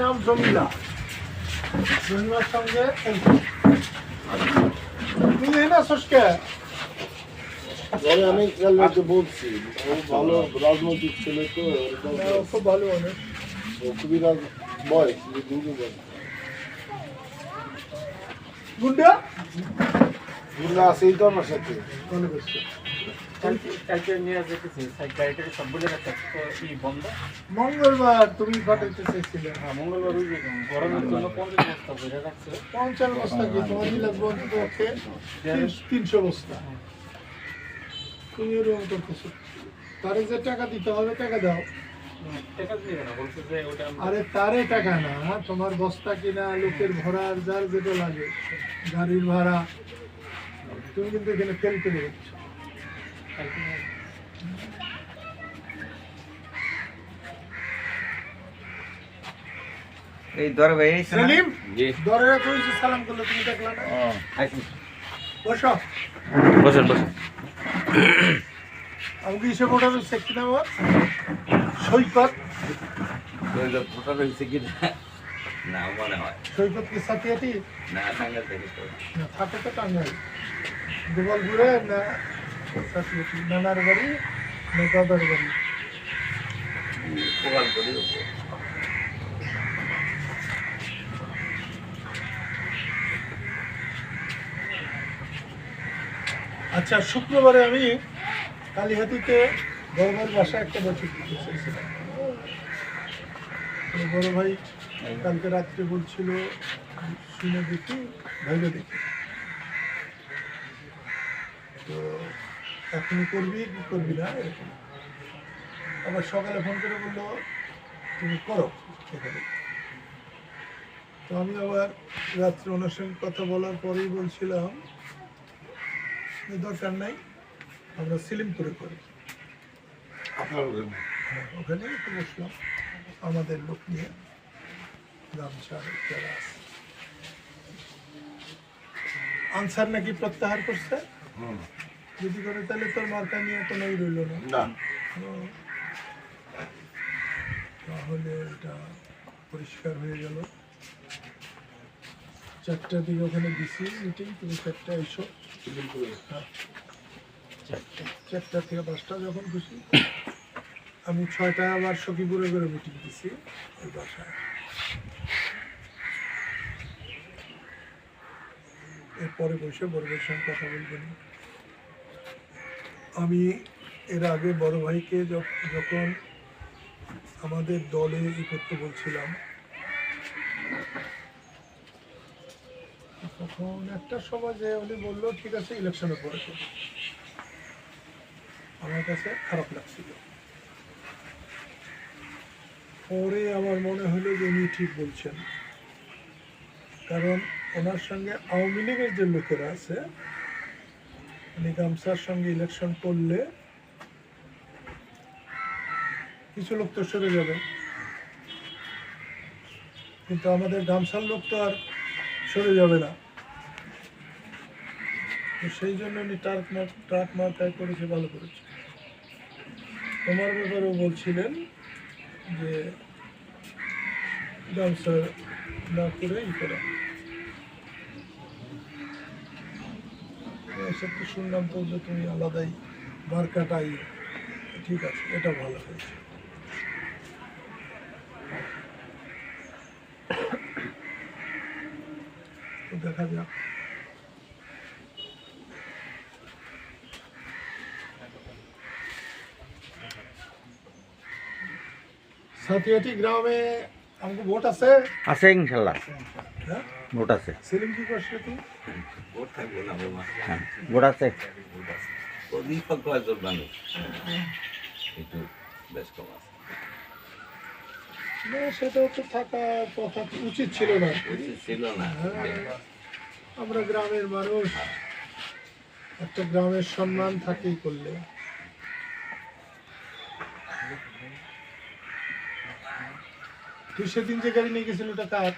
নাম জমিলা। জমিলার সঙ্গে। তুই এই না সস্কে? আমি বলছি ও ভালো রাজনৈতিক ছেলে তো এরকম খুব ভালো অনেক খুবই রাজ বয়স গুন্ডা? গুন্ডা আছেই তো আমার সাথে। মঙ্গলবার তুমি পাঠাইতে মঙ্গলবার ওই জন্য পঞ্চাশ বস্তা পঞ্চাশ বস্তা তোমার তিনশো বস্তা। তুমি এরকম তারে যে টাকা দিতে হবে, টাকা দাও। আরে তারে টাকা না, তোমার বস্তা কিনা, লোকের ভরা, যার যেটা লাগে, গাড়ির ভাড়া। তুমি কিন্তু এখানে কালকে নিয়ে- এই দর ভাই? সেলিম? জি। দরে কইছি সালাম করলে তুমি দেখলা না? ও আইসি বসো। বসেন বসেন। আমাকে ইসে মোটা রয়েছে কি নাম ওর? সৈকত। ফটো রয়েছে কি না মনে হয়। সৈকত কি সাথিয়াটি না টাঙ্গাল থেকে। তো না থাকে তো টাঙ্গাই গোপালপুরে না? বাড়ি বাড়ি আচ্ছা শুক্রবারে আমি কালীহাতিতে বড় বাসায় একটা বছর বড় ভাই কালকে রাত্রে বলছিল, শুনে দেখি, ভেবে দেখি। তো এখনই করবি কি করবি না এরকম। আবার সকালে ফোন করে বলল তুমি করো সেখানে। তো আমি আবার রাত্রে ওনার সঙ্গে কথা বলার পরেই বলছিলাম দরকার নাই আমরা সিলিমপুরে করি আপনার ওখানে? হ্যাঁ, ওখানেই তো বসলাম আমাদের লোক নিয়ে গামছা যারা আছে। আনসার নাকি প্রত্যাহার করছে? হুম। যদি করে তাহলে তোর মার্কা নিয়ে কোনোই রইল না। তাহলে এটা পরিষ্কার হয়ে গেল। চারটার দিকে ওখানে দিছি মিটিং তুমি চারটা এসো। হ্যাঁ। চারটা চারটা থেকে পাঁচটা যখন খুশি আমি ছয়টা আবার সখীপুরে করে মিটিং দিছি ওই বাসায়। এরপরে বসে বড় ভাইয়ের সঙ্গে কথা বলবেন আমি এর আগে বড় ভাইকে যখ- যখন আমাদের দলে ই করতে বলছিলাম, তখন একটা সময় যে উনি বলল, ঠিক আছে ইলেকশনের পরে আমার কাছে খারাপ লাগছিল। পরে আমার মনে হলো যে উনি ঠিক বলছেন। কারণ ওনার সঙ্গে আওয়ামী লীগের যে লোকেরা আছে উনি গামছার সঙ্গে ইলেকশন করলে কিছু লোক তো সরে যাবে। কিন্তু আমাদের গামছার লোক তো আর সরে যাবে না। তো সেই জন্য উনি ট্রাক মার ট্রাক মার্কায় করেছে, ভালো করেছে। তোমার ব্যাপারেও বলছিলেন যে গামছা না করে ই করা। এসব তো শুনলাম তো যে তুমি আলাদাই মার্কাটাই ঠিক আছে এটা ভালো হয়েছে। তো দেখা যাক। সাথিয়াটি গ্রামে আমাকে ভোট আছে? আছে ইনশাল্লাহ। হ্যাঁ? ভোট আছে। ভোট হ্যাঁ আছে? তো থাকা কথা উচিত ছিল না। উচিত ছিল না। হ্যাঁ, আমরা গ্রামের মানুষ। একটা গ্রামের সম্মান থাকেই করলে। তুই সেদিন যে গাড়ি নিয়ে গেছিল ওটা কার?